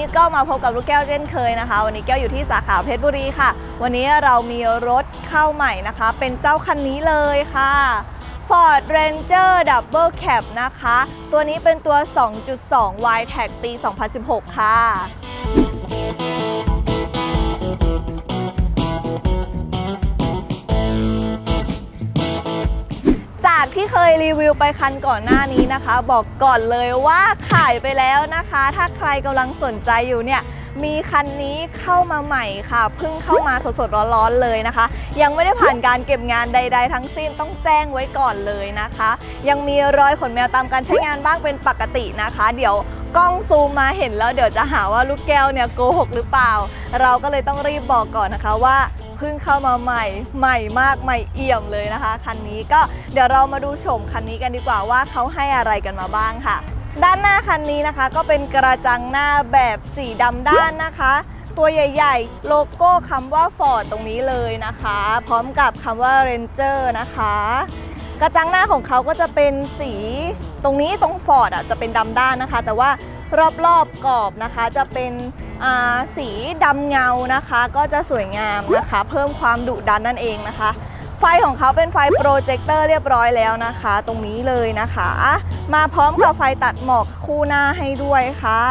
นี้ก็มาพบกับลูกแก้วเช่นเคยนะคะ วันนี้แก้วอยู่ที่สาขาเพชรบุรีค่ะ วันนี้เรามีรถเข้าใหม่นะคะ เป็นเจ้าคันนี้เลยค่ะ Ford Ranger Double Cab นะคะ ตัวนี้เป็นตัว 2.2 y t a g ปี 2016 ค่ะ ที่เคยรีวิวไปคันก่อนหน้านี้นะคะ บอกก่อนเลยว่าขายไปแล้วนะคะ ถ้าใครกำลังสนใจอยู่เนี่ยมีคันนี้เข้ามาใหม่ค่ะเพิ่งเข้ามาสดๆร้อนๆเลยนะคะ ยังไม่ได้ผ่านการเก็บงานใด ๆ ทั้งสิ้นต้องแจ้งไว้ก่อนเลยนะคะ ยังมีรอยขนแมวตามการใช้งานบ้างเป็นปกตินะคะ เดี๋ยวกล้องซูมมาเห็นแล้วเดี๋ยวจะหาว่าลูกแก้วเนี่ยโกหกหรือเปล่า เราก็เลยต้องรีบบอกก่อนนะคะว่า เพิ่งเข้ามาใหม่ใหม่มากใหม่เอี่ยมเลยนะคะ คันนี้ก็เดี๋ยวเรามาดูโฉมคันนี้กันดีกว่าว่าเขาให้อะไรกันมาบ้างค่ะ ด้านหน้าคันนี้นะคะก็เป็นกระจังหน้าแบบสีดำด้านนะคะตัวใหญ่ ๆ โลโก้คำว่า Ford ตรงนี้เลยนะคะ พร้อมกับคำว่า Ranger นะคะ กระจังหน้าของเขาก็จะเป็นสีตรงนี้ตรงฟอร์ดอะจะเป็นดำด้านนะคะ แต่ว่ารอบๆกรอบนะคะจะเป็น สีดำเงานะคะ ก็จะสวยงามนะคะ เพิ่มความดุดันนั่นเองนะคะ ไฟของเขาเป็นไฟโปรเจคเตอร์เรียบร้อยแล้วนะคะ ตรงนี้เลยนะคะ มาพร้อมกับไฟตัดหมอกคู่หน้าให้ด้วยค่ะ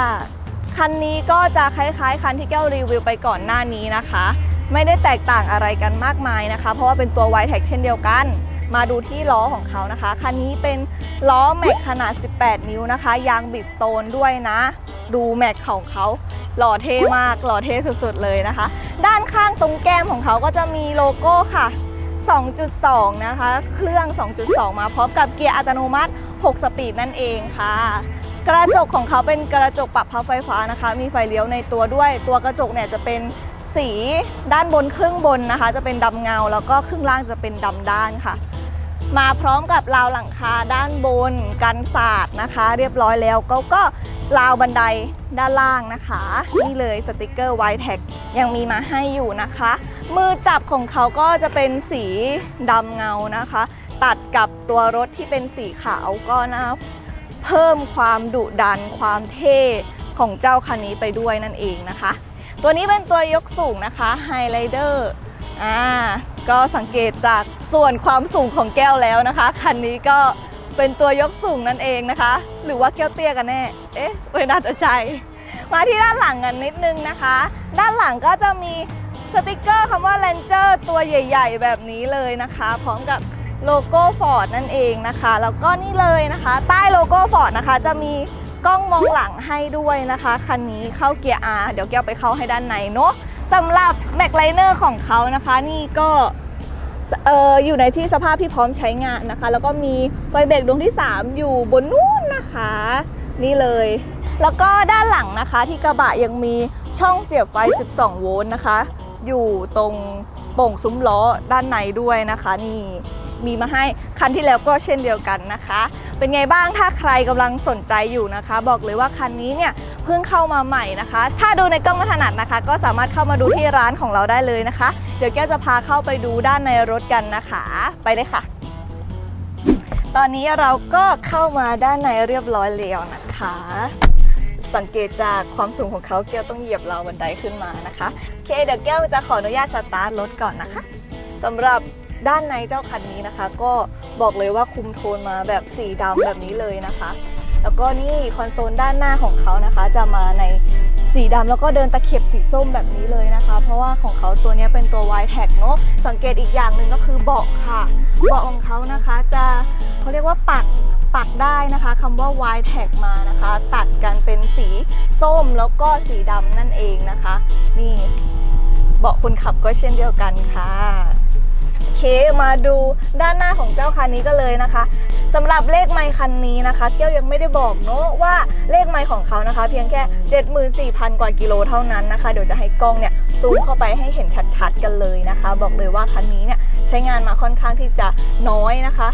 คันนี้ก็จะคล้ายๆ คันที่แก้วรีวิวไปก่อนหน้านี้นะคะ ไม่ได้แตกต่างอะไรกันมากมายนะคะ เพราะว่าเป็นตัว y t e c เช่นเดียวกัน มาดูที่ล้อของเขานะคะ คันนี้เป็นล้อแม็กขนาด 18 นิ้วนะคะ ยางบิสโตนด้วยนะ ดูแม็กของเขาหล่อเท่มาก หล่อเท่สุดๆเลยนะคะ ด้านข้างตรงแก้มของเขาก็จะมีโลโก้ค่ะ 2.2 นะคะ เครื่อง 2.2 มาพร้อมกับเกียร์อัตโนมัติ 6 สปีดนั่นเองค่ะ กระจกของเขาเป็นกระจกปรับพับไฟฟ้านะคะ มีไฟเลี้ยวในตัวด้วย ตัวกระจกเนี่ยจะเป็นสีด้านบนครึ่งบนนะคะ จะเป็นดำเงา แล้วก็ครึ่งล่างจะเป็นดำด้านค่ะ มาพร้อมกับราวหลังคาด้านบนกันศาสตร์นะคะ เรียบร้อยแล้วก็ก็ราวบันไดด้านล่างนะคะ นี่เลยสติกเกอร์ไวท์แท็กยังมีมาให้อยู่นะคะ มือจับของเขาก็จะเป็นสีดำเงานะคะ ตัดกับตัวรถที่เป็นสีขาวก็นะเพิ่มความดุดันความเท่ของเจ้าคันนี้ไปด้วยนั่นเองนะคะ ตัวนี้เป็นตัวยกสูงนะคะไฮไลเดอร์ อ่าก็สังเกตจากส่วนความสูงของแก้วแล้วนะคะ คันนี้ก็เป็นตัวยกสูงนั่นเองนะคะ หรือว่าแก้วเตี้ยกันแน่ เอ๊ะไม่น่าจะใช่มาที่ด้านหลังกันนิดนึงนะคะ ด้านหลังก็จะมีสติกเกอร์คำว่า Ranger ตัวใหญ่ ๆ แบบนี้เลยนะคะ พร้อมกับโลโก้ Ford นั่นเองนะคะ แล้วก็นี่เลยนะคะ ใต้โลโก้ Ford นะคะ จะมีกล้องมองหลังให้ด้วยนะคะ คันนี้เข้าเกียร์ R เดี๋ยวแก้วไปเข้าให้ด้านในเนาะ สำหรับแมกไนเนอร์ของเขานะคะนี่ก็เอออยู่ในที่สภาพที่พร้อมใช้งานนะคะ แล้วก็มีไฟเบรกดวงที่ 3 อยู่บนนู้นนะคะ นี่เลย แล้วก็ด้านหลังนะคะที่กระบะยังมีช่องเสียบไฟ 12 โวลต์นะคะ อยู่ตรงโป่งซุ้มล้อด้านในด้วยนะคะนี่ มีมาให้คันที่แล้วก็เช่นเดียวกันนะคะ เป็นไงบ้างถ้าใครกำลังสนใจอยู่นะคะ บอกเลยว่าคันนี้เนี่ยเพิ่งเข้ามาใหม่นะคะ ถ้าดูในกล้องไม่ถนัดนะคะ ก็สามารถเข้ามาดูที่ร้านของเราได้เลยนะคะ เดี๋ยวแก้จะพาเข้าไปดูด้านในรถกันนะคะ ไปเลยค่ะ ตอนนี้เราก็เข้ามาด้านในเรียบร้อยแล้วนะคะสังเกตจากความสูงของเขาแก้วต้องเหยียบราวบันไดขึ้นมานะคะโอเคเดี๋ยวแก้วจะขออนุญาตสตาร์ทรถก่อนนะคะสำหรับ ด้านในเจ้าคันนี้นะคะ ก็บอกเลยว่าคุมโทนมาแบบสีดำแบบนี้เลยนะคะ แล้วก็นี่คอนโซลด้านหน้าของเขานะคะ จะมาในสีดำแล้วก็เดินตะเข็บสีส้มแบบนี้เลยนะคะ เพราะว่าของเขาตัวนี้เป็นตัว y t a g เนอะสังเกตอีกอย่างหนึ่งก็คือเบาะค่ะเบาะของเขานะคะจะเขาเรียกว่าปักปักได้นะคะคำว่า y t a g มานะคะ ตัดกันเป็นสีส้มแล้วก็สีดำนั่นเองนะคะ นี่เบาะคนขับก็เช่นเดียวกันค่ะ เคมาดูด้านหน้าของเจ้าคันนี้ก็เลยนะคะสำหรับเลขไมค์คันนี้นะคะ เกี้ยวยังไม่ได้บอกเนาะว่าเลขไมค์ของเขานะคะ เพียงแค่ 74,000 กว่ากิโลเท่านั้นนะคะ เดี๋ยวจะให้กล้องเนี่ยซูมเข้าไปให้เห็นชัดๆกันเลยนะคะ บอกเลยว่าคันนี้เนี่ยใช้งานมาค่อนข้างที่จะน้อยนะคะ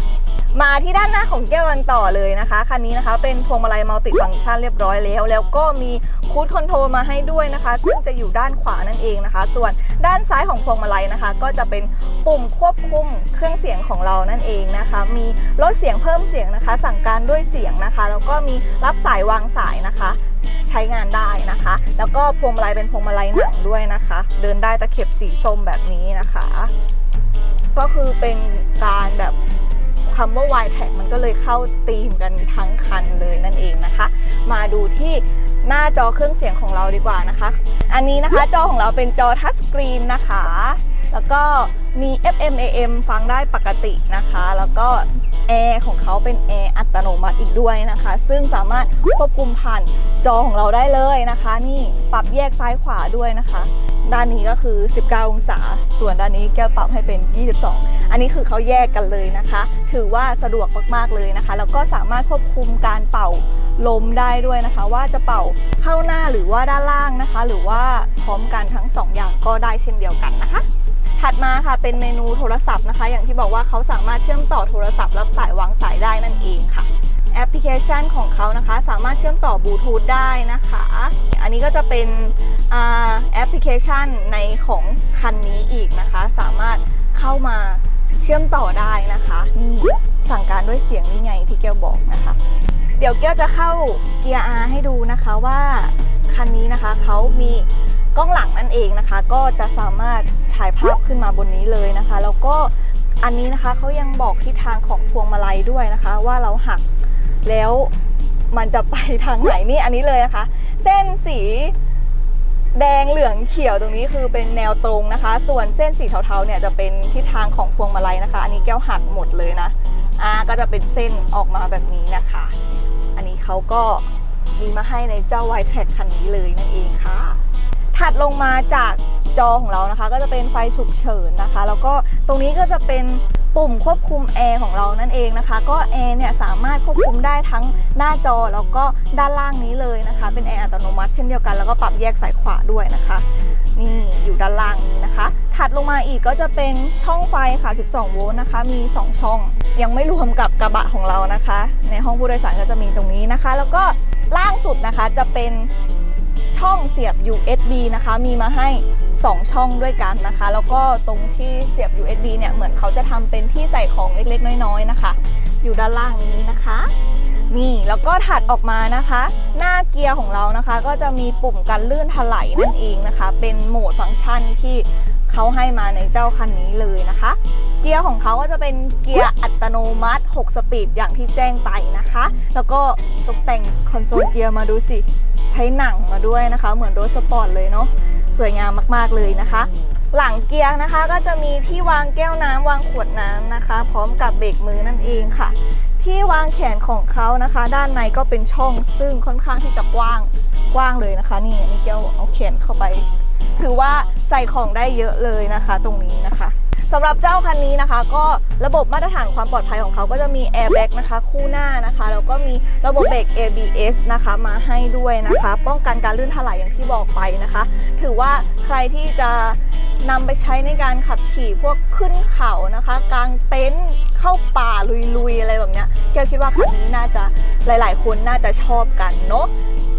มาที่ด้านหน้าของแก้วกันต่อเลยนะคะคันนี้นะคะเป็นพวงมาลัยมัลติฟังก์ชันเรียบร้อยแล้ว แล้วก็มีคูดคอนโทรลมาให้ด้วยนะคะ ซึ่งจะอยู่ด้านขวานั่นเองนะคะ ส่วนด้านซ้ายของพวงมาลัยนะคะ ก็จะเป็นปุ่มควบคุมเครื่องเสียงของเรานั่นเองนะคะ มีลดเสียงเพิ่มเสียงนะคะ สั่งการด้วยเสียงนะคะ แล้วก็มีรับสายวางสายนะคะใช้งานได้นะคะ แล้วก็พวงมาลัยเป็นพวงมาลัยหนังด้วยนะคะ เดินได้ตะเข็บสีส้มแบบนี้นะคะ ก็คือเป็นการแบบ คำว่า y t a g มันก็เลยเข้าตีมกันทั้งคันเลยนั่นเองนะคะ มาดูที่หน้าจอเครื่องเสียงของเราดีกว่านะคะ อันนี้นะคะจอของเราเป็นจอทัชสกรีนนะคะ แล้วก็มี FM AM ฟังได้ปกตินะคะ แล้วก็แอร์ของเขาเป็นแอร์อัตโนมัติอีกด้วยนะคะ ซึ่งสามารถควบคุมผ่านจอของเราได้เลยนะคะ นี่ปรับแยกซ้ายขวาด้วยนะคะ ด้านนี้ก็คือ 19 องศา ส่วนด้านนี้แก้วปรับให้เป็น 22 อันนี้คือเขาแยกกันเลยนะคะ ถือว่าสะดวกมากๆเลยนะคะ แล้วก็สามารถควบคุมการเป่าลมได้ด้วยนะคะ ว่าจะเป่าเข้าหน้าหรือว่าด้านล่างนะคะ หรือว่าพร้อมกันทั้งสองอย่างก็ได้เช่นเดียวกันนะคะ ถัดมาค่ะเป็นเมนูโทรศัพท์นะคะ อย่างที่บอกว่าเขาสามารถเชื่อมต่อโทรศัพท์รับสายวางสายได้นั่นเองค่ะแอปพลิเคชันของเขานะคะ สามารถเชื่อมต่อบลูทูธได้นะคะ อันนี้ก็จะเป็นแอปพลิเคชันในของคันนี้อีกนะคะ สามารถเข้ามาเชื่อมต่อได้นะคะนี่สั่งการด้วยเสียงนี่ไงที่แก้วบอกนะคะ เดี๋ยวแก้วจะเข้าเกียร์ R ให้ดูนะคะว่าคันนี้นะคะเขามี กล้องหลังนั่นเองนะคะ ก็จะสามารถฉายภาพขึ้นมาบนนี้เลยนะคะ แล้วก็อันนี้นะคะเขายังบอกทิศทางของพวงมาลัยด้วยนะคะ ว่าเราหักแล้วมันจะไปทางไหนนี่อันนี้เลยนะคะ เส้นสีแดงเหลืองเขียวตรงนี้คือเป็นแนวตรงนะคะ ส่วนเส้นสีเทาๆเนี่ยจะเป็นทิศทางของพวงมาลัยนะคะ อันนี้แก้วหักหมดเลยนะอ่าก็จะเป็นเส้นออกมาแบบนี้นะคะ อันนี้เขาก็มีมาให้ในเจ้า y t r a c คันนี้เลยนั่นเองค่ะ ถัดลงมาจากจอของเรานะคะ ก็จะเป็นไฟฉุกเฉินนะคะ แล้วก็ตรงนี้ก็จะเป็นปุ่มควบคุมแอร์ของเรานั่นเองนะคะ ก็แอร์เนี่ยสามารถควบคุมได้ทั้งหน้าจอแล้วก็ด้านล่างนี้เลยนะคะ เป็นแอร์อัตโนมัติเช่นเดียวกันแล้วก็ปรับแยกสายขวาด้วยนะคะนี่อยู่ด้านล่างนี้นะคะ ถัดลงมาอีกก็จะเป็นช่องไฟค่ะ 12 โวลต์นะคะ มี 2 ช่อง ยังไม่รวมกับกระบะของเรานะคะ ในห้องผู้โดยสารก็จะมีตรงนี้นะคะ แล้วก็ล่างสุดนะคะจะเป็น ช่องเสียบ USB นะคะ มีมาให้ 2 ช่องด้วยกันนะคะ แล้วก็ตรงที่เสียบ USB เนี่ย เหมือนเขาจะทำเป็นที่ใส่ของเล็กๆ น้อยๆ นะคะ อยู่ด้านล่างนี้นะคะ นี่ แล้วก็ถัดออกมานะคะ หน้าเกียร์ของเรานะคะ ก็จะมีปุ่มกันลื่นถลายนั่นเองนะคะ เป็นโหมดฟังก์ชันที่เขาให้มาในเจ้าคันนี้เลยนะคะ เกียร์ของเขาก็จะเป็นเกียร์อัตโนมัติ 6 สปีดอย่างที่แจ้งไปนะคะ แล้วก็ตกแต่งคอนโซลเกียร์มาดูสิ ใช้หนังมาด้วยนะคะ เหมือนรถสปอร์ตเลยเนาะสวยงามมากๆเลยนะคะ หลังเกียร์นะคะก็จะมีที่วางแก้วน้ำวางขวดน้ำนะคะ พร้อมกับเบรกมือนั่นเองค่ะ ที่วางแขนของเขานะคะ ด้านในก็เป็นช่องซึ่งค่อนข้างที่จะกว้างกว้างเลยนะคะ นี่นี่แก้วเอาแขนเข้าไป ถือว่าใส่ของได้เยอะเลยนะคะ ตรงนี้นะคะำหรับเจ้าคันนี้นะคะ ก็ระบบมาตรฐานความปลอดภัยของเขาก็จะมีแอร์แบ็กนะคะคู่หน้านะคะ แล้วก็มีระบบเบรก ABS นะคะมาให้ด้วยนะคะ ป้องกันการลื่นถลายอย่างที่บอกไปนะคะ ถือว่าใครที่จะนำไปใช้ในการขับขี่พวกขึ้นเขานะคะกางเต็นท์เข้าป่าลุยๆอะไรแบบเนี้ยแกคิดว่าคันนี้น่าจะหลาย ๆ คนน่าจะชอบกันเนาะ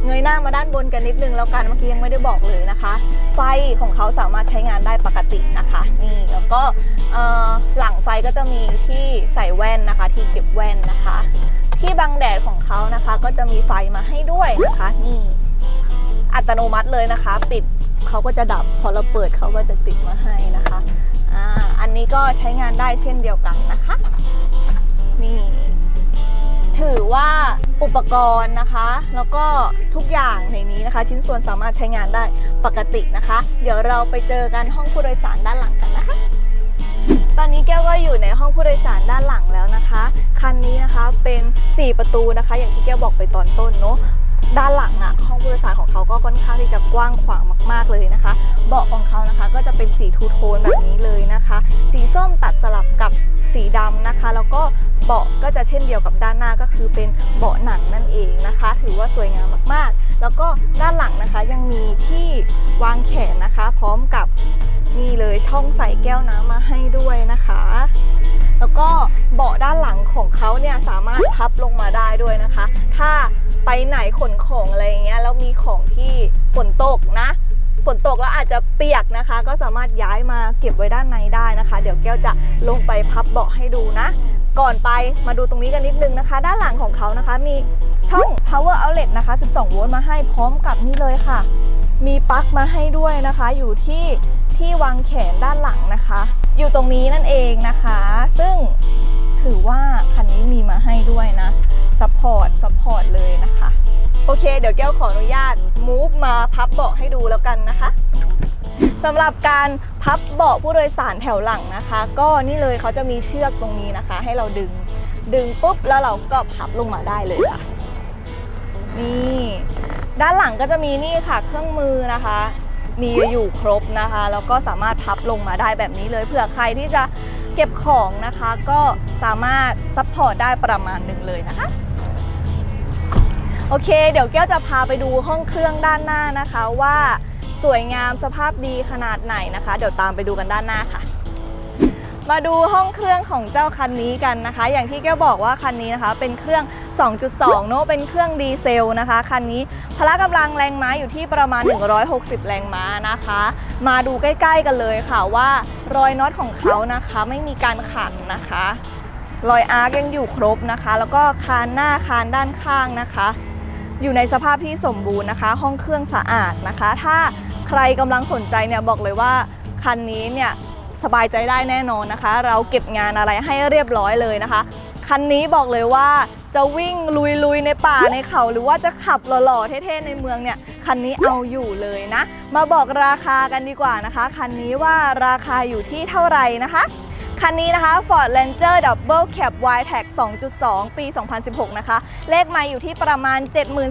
เงยหน้ามาด้านบนกันนิดนึงแล้วกันเมื่อกี้ยังไม่ได้บอกเลยนะคะ ไฟของเขาสามารถใช้งานได้ปกตินะคะ นี่แล้วก็หลังไฟก็จะมีที่ใส่แว่นนะคะ ที่เก็บแว่นนะคะ ที่บังแดดของเขานะคะ ก็จะมีไฟมาให้ด้วยนะคะนี่อัตโนมัติเลยนะคะ ปิดเขาก็จะดับพอเราเปิดเขาก็จะติดมาให้นะคะอ่าอันนี้ก็ใช้งานได้เช่นเดียวกันนะคะ ปกรณ์นะคะ แล้วก็ทุกอย่างในนี้นะคะ ชิ้นส่วนสามารถใช้งานได้ปกตินะคะ เดี๋ยวเราไปเจอกันห้องผู้โดยสารด้านหลังกันนะคะ ตอนนี้แก้วก็อยู่ในห้องผู้โดยสารด้านหลังแล้วนะคะ คันนี้นะคะเป็น 4 ประตูนะคะ อย่างที่แก้วบอกไปตอนต้นเนาะด้านหลังอะห้องผู้โดยสารของเขาก็ค่อนข้างที่จะกว้างขวางมาก ๆเลยนะคะาะของเขานะคะ ก็จะเป็นสีทูโทนแบบนี้เลยนะคะ สีส้มตัดสลับกับสีดำนะคะ แล้วก็เบาะก็จะเช่นเดียวกับด้านหน้าก็คือเป็นเบาะหนังนั่นเองนะคะ ถือว่าสวยงามมากๆ แล้วก็ด้านหลังนะคะยังมีที่วางแขนนะคะ พร้อมกับนี่เลยช่องใส่แก้วน้ำมาให้ด้วยนะคะ แล้วก็เบาะด้านหลังของเขาเนี่ยสามารถพับลงมาได้ด้วยนะคะ ถ้าไปไหนขนของอะไรอย่างเงี้ยแล้วมีของที่ฝนตกนะ ฝนตกแล้วอาจจะเปียกนะคะ ก็สามารถย้ายมาเก็บไว้ด้านในได้นะคะ เดี๋ยวแก้วจะลงไปพับเบาะให้ดูนะ ก่อนไปมาดูตรงนี้กันนิดนึงนะคะ ด้านหลังของเขานะคะมีช่อง power outlet นะคะ 12 โวลต์มาให้พร้อมกับนี่เลยค่ะ มีปลั๊กมาให้ด้วยนะคะ อยู่ที่ที่วางแขนด้านหลังนะคะ อยู่ตรงนี้นั่นเองนะคะ ซึ่งถือว่าคันนี้มีมาให้ด้วยนะ ซัพพอร์ต ซัพพอร์ตเลยนะคะ โอเค เดี๋ยวแก้วขออนุญาต move มาพับเบาะให้ดูแล้วกันนะคะสำหรับการพับเบาะผู้โดยสารแถวหลังนะคะ ก็นี่เลยเขาจะมีเชือกตรงนี้นะคะ ให้เราดึงดึงปุ๊บแล้วเราก็พับลงมาได้เลยค่ะนี่ด้านหลังก็จะมีนี่ค่ะเครื่องมือนะคะ มีอยู่ครบนะคะแล้วก็สามารถพับลงมาได้แบบนี้เลยเผื่อใครที่จะเก็บของนะคะ ก็สามารถซัพพอร์ตได้ประมาณหนึ่งเลยนะคะ โอเค เดี๋ยวแก้วจะพาไปดูห้องเครื่องด้านหน้านะคะว่าสวยงามสภาพดีขนาดไหนนะคะ เดี๋ยวตามไปดูกันด้านหน้าค่ะ มาดูห้องเครื่องของเจ้าคันนี้กันนะคะ อย่างที่แก้วบอกว่าคันนี้นะคะ เป็นเครื่อง 2.2 เนอะเป็นเครื่องดีเซลนะคะคันนี้พละกำลังแรงม้าอยู่ที่ประมาณ 160 แรงม้านะคะ มาดูใกล้ ๆ กันเลยค่ะว่ารอยน็อตของเขานะคะไม่มีการขันนะคะรอยอาร์กยังอยู่ครบนะคะ แล้วก็คานหน้าคานด้านข้างนะคะ อยู่ในสภาพที่สมบูรณ์นะคะ ห้องเครื่องสะอาดนะคะ ถ้าใครกำลังสนใจเนี่ยบอกเลยว่าคันนี้เนี่ยสบายใจได้แน่นอนนะคะ เราเก็บงานอะไรให้เรียบร้อยเลยนะคะ คันนี้บอกเลยว่าจะวิ่งลุยๆในป่าในเขาหรือว่าจะขับหล่อๆเท่ๆในเมืองเนี่ยคันนี้เอาอยู่เลยนะ มาบอกราคากันดีกว่านะคะ คันนี้ว่าราคาอยู่ที่เท่าไหร่นะคะ คันนี้นะคะ Ford Ranger Double Cab Wide-Tech 2.2 ปี 2016 นะคะ เลขมาอยู่ที่ประมาณ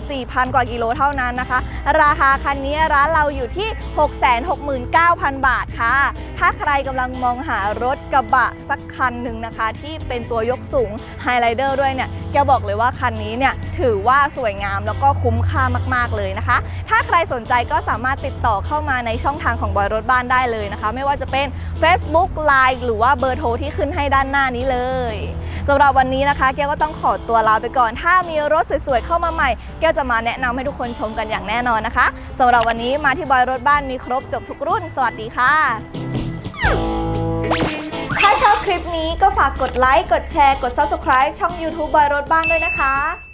74,000 กว่ากิโลเท่านั้นนะคะ ราคาคันนี้ร้านเราอยู่ที่ 669,000 บาทค่ะ ถ้าใครกำลังมองหารถกระบะสักคันหนึ่งนะคะ ที่เป็นตัวยกสูง Highlander ด้วยเนี่ยแกบอกเลยว่าคันนี้เนี่ยถือว่าสวยงามแล้วก็คุ้มค่ามากๆเลยนะคะ ถ้าใครสนใจก็สามารถติดต่อเข้ามาในช่องทางของบอยรถบ้านได้เลยนะคะ ไม่ว่าจะเป็น Facebook Line หรือว่าเบอร์ร์โทรที่ขึ้นให้ด้านหน้านี้เลยสำหรับวันนี้นะคะแก้วก็ต้องขอตัวลาไปก่อน ถ้ามีรถสวยๆเข้ามาใหม่ แก้วจะมาแนะนำให้ทุกคนชมกันอย่างแน่นอนนะคะสำหรับวันนี้มาที่บอยรถบ้านมีครบจบทุกรุ่น สวัสดีค่ะ ถ้าชอบคลิปนี้ก็ฝากกดไลค์กดแชร์กด Subscribe ช่อง YouTube บอยรถบ้านด้วยนะคะ